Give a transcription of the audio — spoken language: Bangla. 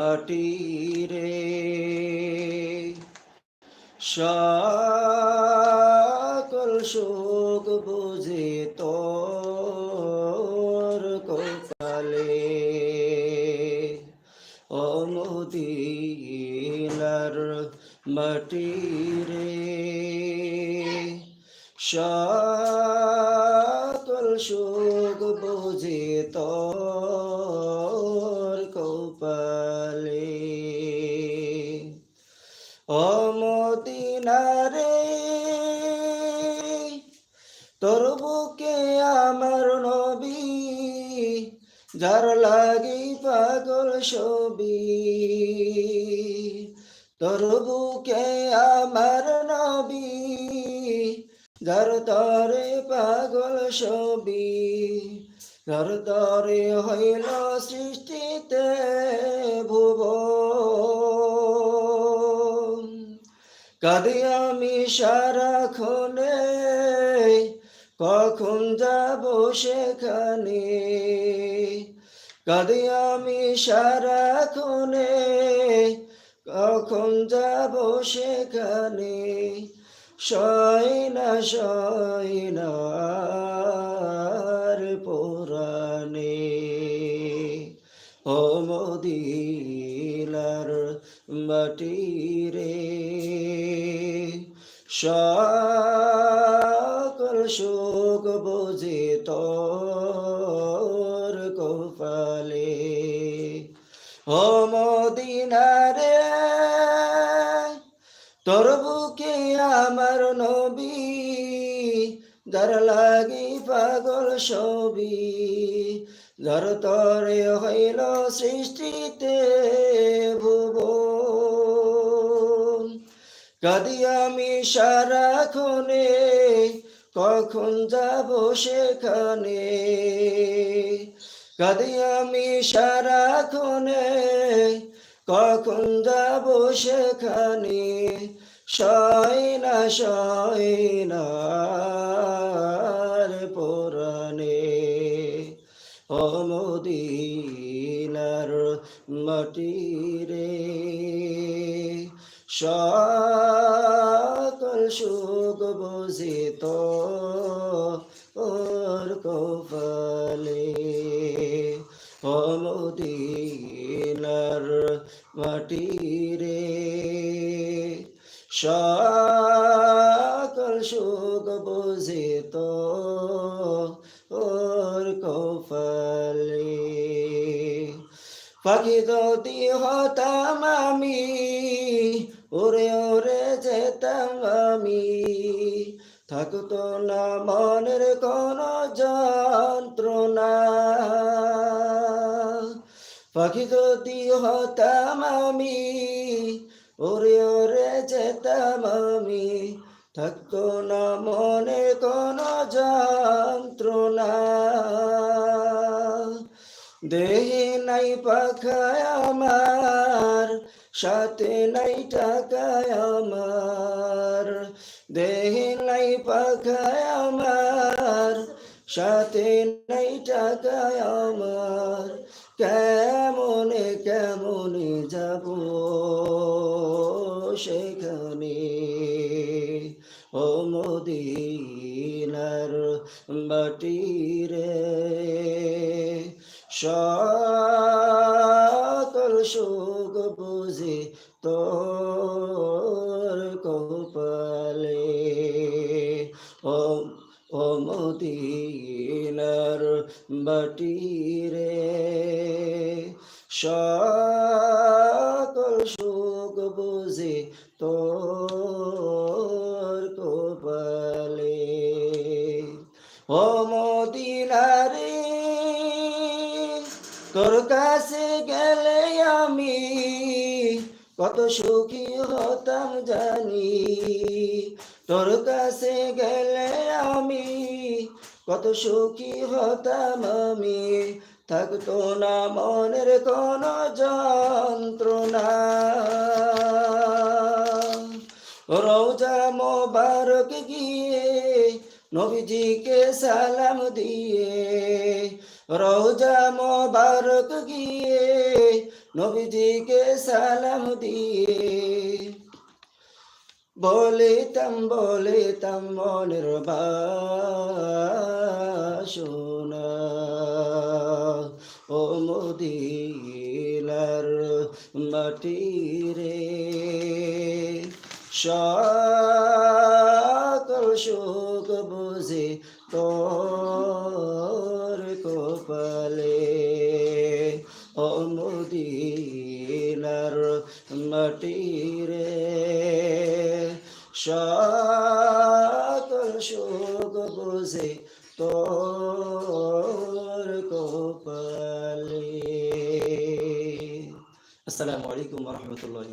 মাটিরে সকল শোক বুঝে তোর কপালে। অমদিনার মাটিরে সকল শোক বুঝে তোর অমদিনারে তোর বুকে আমার নবী, যার লাগি পাগল ছবি, তোর বুকে আমার নবী, যার তরে পাগল ছবি, যার তরে হইল সৃষ্টিতে ভুবন। কাঁদে আমি সারাক্ষণে, কখন যাব সেখানে? কাঁদে আমি সারাক্ষণে, কখন যাব সেখানে? সয়না সয়নার পুরাণে। ও মদিনার মাটিরে সকল শোক বুঝে তোর কপালে ও মদিনারে, তোর বুকে আমার নবী, যার লাগি পাগল ছবি, যার তরে হইল সৃষ্টিতে কাদি আমি সারাক্ষণে কখন যাব সেখানে? কাদি আমি সারাক্ষণে কখন যাব সেখানে? সয়না সয়নার পুরাণে। অমদিনার মাটিরে সকল সুখ বুঝিত ওর কপালে। অমদিনার মাটিরে সকল সুখ বুঝিত ওর কপালে। পাখি যদি হতাম আমি ওরে ওরে যেতাম আমি। থাকতো না মনের কোন যন্ত্রণা। পাখি যদি হতাম আমি, ওরে ওরে যেতাম আমি। থাকতো না মনে কোন যন্ত্রণা। দেহে নাই পাখায় আমার সাথে নাই টাকায় আমার, দেহে নাই পাখায় আমার, সাথে নাই টাকায় আমার, কেমনে কেমনে যাব সেখানে? ও মদিনার মাটিরে সকল সুখ বুঝি তোর কপালে। ও ও মদিনার বাটিরে সকল সুখ বুঝি তোর কপালে। ও মদিনারে, তোর কাছে গেলে আমি কত সুখী হতাম জানি। তোর কাছে গেলে আমি কত সুখী হতাম আমি। থাকতো না মনের কোন যন্ত্রণা। রৌজা মোবারক গিয়ে নবীজিকে সালাম দিয়ে, রোজা মোবারক গিয়ে নবীজিকে সালাম দিয়ে বলিতাম বলিতাম মনের বাসনা। ও মদিনার মাটি রে সকল শোক বুঝে মদিনার মাটি রে সকল শোক বুঝে তোর কপালে। আসসালামু আলাইকুম রহমতুল্লাহ